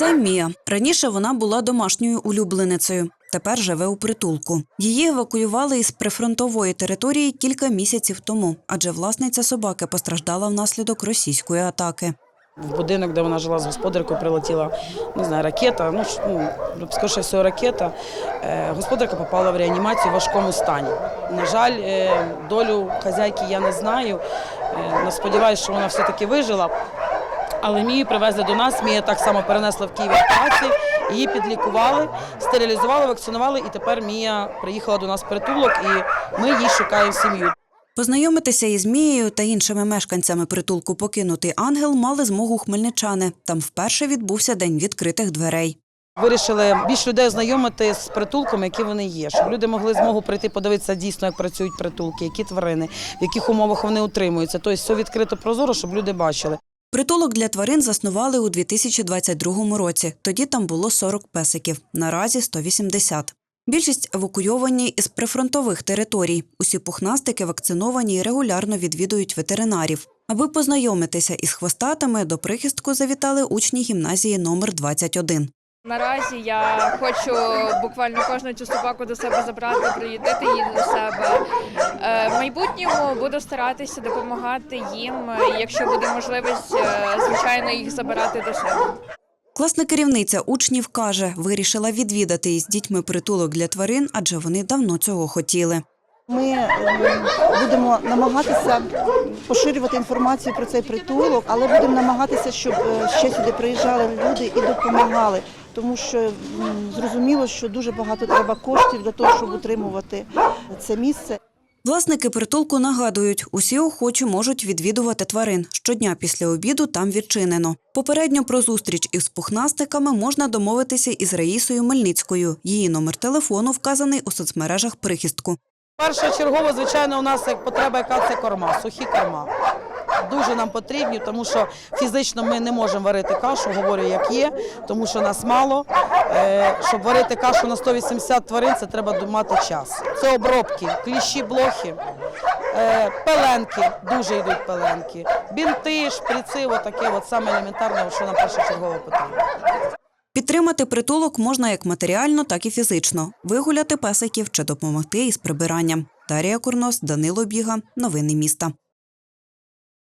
Це Мія. Раніше вона була домашньою улюбленицею. Тепер живе у притулку. Її евакуювали із прифронтової території кілька місяців тому, адже власниця собаки постраждала внаслідок російської атаки. В будинок, де вона жила з господаркою, прилетіла не знаю, ракета. Ну, ну скоріше всього, ракета. Е, Господарка попала в реанімацію в важкому стані. На жаль, е, долю хазяйки я не знаю. Е, ну, Сподіваюся, що вона все-таки вижила. Але Мію привезли до нас. Мія так само перенесла в Києві операцію. Її підлікували, стерилізували, вакцинували, і тепер Мія приїхала до нас в притулок, і ми їй шукаємо сім'ю. Познайомитися із Мією та іншими мешканцями притулку Покинутий ангел мали змогу хмельничани. Там вперше відбувся день відкритих дверей. Вирішили більш людей ознайомити з притулками, які вони є, щоб люди могли змогу прийти подивитися дійсно, як працюють притулки, які тварини, в яких умовах вони утримуються. Тобто все відкрито прозоро, щоб люди бачили. Притулок для тварин заснували у 2022 році. Тоді там було 40 песиків, наразі 180. Більшість евакуйовані із прифронтових територій. Усі пухнастики вакциновані і регулярно відвідують ветеринарів. Аби познайомитися із хвостатами, до прихистку завітали учні гімназії номер 21. Наразі я хочу буквально кожну цю собаку до себе забрати, приїдати її до себе. Е, В майбутньому буду старатися допомагати їм, е, якщо буде можливість, е, звичайно, їх забирати до себе. Класна керівниця учнів каже, вирішила відвідати із дітьми притулок для тварин, адже вони давно цього хотіли. Ми ем, будемо намагатися поширювати інформацію про цей притулок, але будемо намагатися, щоб е, ще сюди приїжджали люди і допомагали. Тому що зрозуміло, що дуже багато треба коштів для того, щоб утримувати це місце. Власники притулку нагадують, усі охочі можуть відвідувати тварин. Щодня після обіду там відчинено. Попередньо про зустріч із пухнастиками можна домовитися із Раїсою Мельницькою. Її номер телефону вказаний у соцмережах прихистку. Першочергово, звичайно, у нас як потреба, яка це корма, сухі корма. Дуже нам потрібні, тому що фізично ми не можемо варити кашу, говорю, як є, тому що нас мало. Е, щоб варити кашу на 180 тварин, це треба мати час. Це обробки, кліщі, блохи, е, пеленки, дуже йдуть пеленки, бінти, шприци, отаке, от саме елементарне, що нам першочергово потрібно. Підтримати притулок можна як матеріально, так і фізично. Вигуляти песиків чи допомогти із прибиранням. Дарія Курнос, Данило Біга. Новини міста.